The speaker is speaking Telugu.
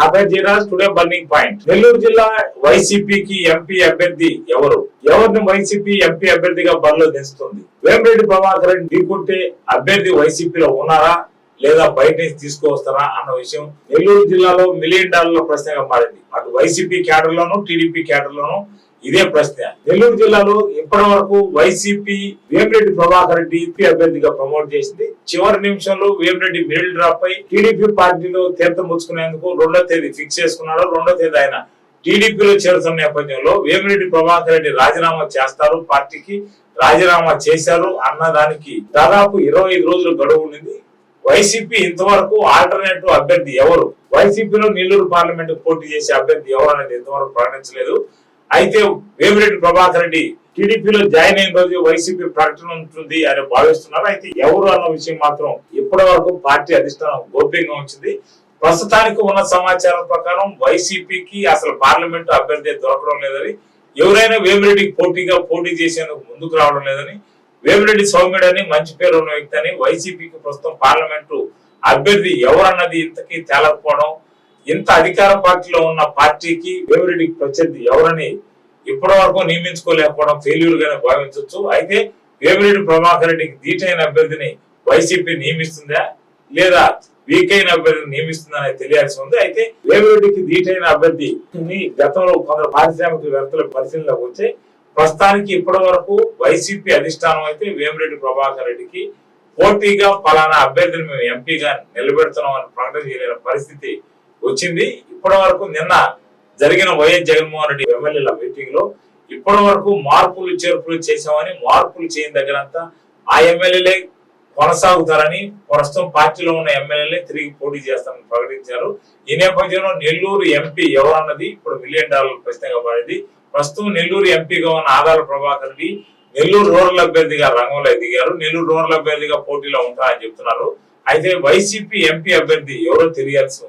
నా పేరు టుడే బర్నింగ్ పాయింట్. నెల్లూరు జిల్లా వైసీపీకి ఎంపీ అభ్యర్థి ఎవరు? ఎవరిని వైసీపీ ఎంపీ అభ్యర్థిగా బరిలో దించుతుంది? వేమిరెడ్డి ప్రభాకర్ రెడ్డి ఢీకొట్టే అభ్యర్థి వైసీపీలో ఉన్నారా? లేదా బయట నుంచి తీసుకువస్తారా అన్న విషయం నెల్లూరు జిల్లాలో మిలియన్ డాలర్ల ప్రశ్నగా మారింది. అటు వైసీపీ క్యాడర్ లోను టీడీపీ క్యాడర్ లోను ఇదే ప్రశ్న. నెల్లూరు జిల్లాలో ఇప్పటి వరకు వైసీపీ వేమిరెడ్డి ప్రభాకర్ రెడ్డి ఎంపీ అభ్యర్థిగా ప్రమోట్ చేసింది. చివరి నిమిషంలో వేమిరెడ్డి మిడిల్ డ్రాప్ పై టీడీపీ పార్టీలో తీర్థం ముచ్చుకునేందుకు రెండో తేదీ ఫిక్స్ చేసుకున్నాడు. రెండో తేదీ ఆయన టీడీపీలో చేరుతున్న నేపథ్యంలో వేమిరెడ్డి ప్రభాకర్ రెడ్డి రాజీనామా చేస్తారు. పార్టీకి రాజీనామా చేశారు. అన్న దానికి దాదాపు ఇరవై ఐదు రోజులు గడువు ఉండింది. వైసీపీ ఇంతవరకు ఆల్టర్నేటివ్ అభ్యర్థి ఎవరు? వైసీపీలో నెల్లూరు పార్లమెంట్ పోటీ చేసే అభ్యర్థి ఎవరు అనేది ఇంతవరకు ప్రకటించలేదు. అయితే వేమిరెడ్డి ప్రభాకర్ రెడ్డి టీడీపీలో జాయిన్ అయిన రోజు వైసీపీ ప్రకటన ఉంటుంది అని భావిస్తున్నారు. అయితే ఎవరు అన్న విషయం మాత్రం ఇప్పటి వరకు పార్టీ అధిష్టానం గోప్యంగా ఉంచింది. ప్రస్తుతానికి ఉన్న సమాచారం ప్రకారం వైసీపీకి అసలు పార్లమెంట్ అభ్యర్థి దొరకడం లేదని ఎవరైనా వేమిరెడ్డికి పోటీగా పోటీ చేసేందుకు ముందుకు రావడం లేదని వేమిరెడ్డి సౌమ్యుడని అని మంచి పేరు ఉన్న వ్యక్తి అని వైసీపీకి ప్రస్తుతం పార్లమెంటు అభ్యర్థి ఎవరన్నది ఇంతకీ తేలకపోవడం ఇంత అధికార పార్టీలో ఉన్న పార్టీకి వేమిరెడ్డికి ప్రత్యర్థి ఎవరని ఇప్పటి వరకు నియమించుకోలేకపోవడం ఫెయిల్యూర్ గానే భావించవచ్చు అయితే వేమిరెడ్డి ప్రభాకర్ రెడ్డికి దీటైన అభ్యర్థిని వైసీపీ నియమిస్తుందా? లేదా వీకైన అభ్యర్థిని అభ్యర్థిని నియమిస్తుందని తెలియాల్సి ఉంది. అయితే వేమిరెడ్డికి దీటైన అభ్యర్థి గతంలో కొందరు పారిశ్రామికవేత్తల పరిశీలనలోకి వచ్చాయి ప్రస్తుతానికి ఇప్పటి వరకు వైసీపీ అధిష్టానం అయితే వేమిరెడ్డి ప్రభాకర్ రెడ్డికి పోటీగా పలానా అభ్యర్థిని మేము ఎంపీగా నిలబెడుతున్నాం అని ప్రకటన చేయలేని పరిస్థితి వచ్చింది. ఇప్పటి వరకు నిన్న జరిగిన వైఎస్ జగన్మోహన్ రెడ్డి ఎమ్మెల్యేల మీటింగ్లో ఇప్పటి వరకు మార్పులు చేర్పులు చేశామని మార్పులు చేయని దగ్గరంతా ఆ ఎమ్మెల్యేలే కొనసాగుతారని ప్రస్తుతం పార్టీలో ఉన్న ఎమ్మెల్యేలే తిరిగి పోటీ చేస్తామని ప్రకటించారు. ఈ నేపథ్యంలో నెల్లూరు ఎంపీ ఎవరన్నది ఇప్పుడు మిలియన్ డాలర్ల ప్రశ్నగా మారింది. ప్రస్తుతం నెల్లూరు ఎంపీగా ఉన్న ఆధార ప్రభాకర్ రెడ్డి నెల్లూరు రూరల్ అభ్యర్థిగా రంగంలో ఎదిగారు. నెల్లూరు రూరల్ అభ్యర్థిగా పోటీలో ఉంటారని చెప్తున్నారు. అయితే వైసీపీ ఎంపీ అభ్యర్థి ఎవరో తెలియాల్సి ఉంది.